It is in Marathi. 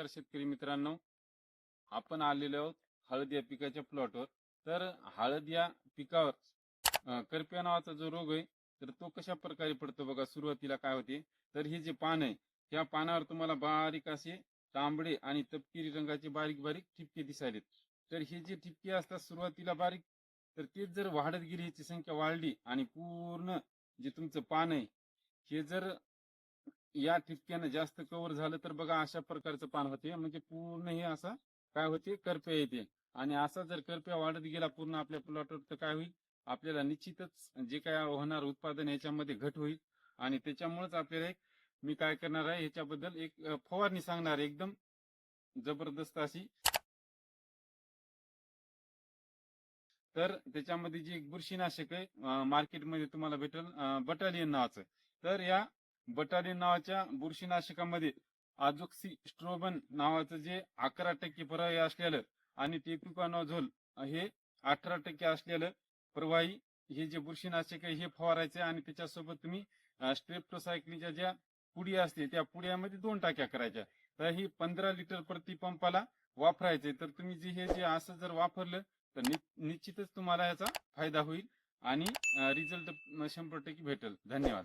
नमस्कार शेतकरी मित्रांनो. आपण आलेलो आहोत हळद या पिकाच्या प्लॉटवर तर हळद या पिकावर करप्या नावाचा जो रोग आहे तर तो कशा प्रकारे पडतो बघा? सुरुवातीला काय होते? तर हे जे पान आहे त्या पानावर तुम्हाला बारीक असे तांबडे आणि तपकिरी रंगाचे बारीक बारीक ठिपके दिसायलेत तर हे जे ठिपके असतात सुरुवातीला बारीक तर तेच जर वाढत गेली ह्याची संख्या वाढली आणि पूर्ण जे तुमचं पान आहे हे जर या ठिपक्यानं जास्त कव्हर झालं तर बघा अशा प्रकारचं पान होते. म्हणजे पूर्ण हे असं काय होते? करप्या येते. आणि असा जर करप्या वाढत गेला पूर्ण आपल्या प्लॉटवर तर काय होईल? आपल्याला निश्चितच जे काय होणार उत्पादन याच्यामध्ये घट होईल. आणि त्याच्यामुळेच आपल्याला एक मी काय करणार आहे ह्याच्याबद्दल एक फवारणी सांगणार आहे. एकदम जबरदस्त अशी. तर त्याच्यामध्ये जे एक बुरशीनाशक आहे मार्केटमध्ये तुम्हाला भेटेल बटालियन नावाचं. तर या बटालियन नावाच्या बुरशीनाशकामध्ये आजोक्सी स्ट्रोबन नावाचं जे अकरा टक्के प्रवाही असलेलं आणि टेपिकॉनॉझोल हे अठरा टक्के असलेलं प्रवाही हे जे बुरशीनाशक आहे हे फवारायचे आणि त्याच्यासोबत तुम्ही स्ट्रेप्टोसायक्लीच्या ज्या पुडी असते त्या पुड्यामध्ये दोन टाक्या करायच्या. तर ही पंधरा लिटर प्रति पंपाला वापरायचे तर तुम्ही जे हे जे असं जर वापरलं तर नि- निश्चितच तुम्हाला याचा फायदा होईल आणि रिझल्ट शंभर टक्के भेटेल. धन्यवाद.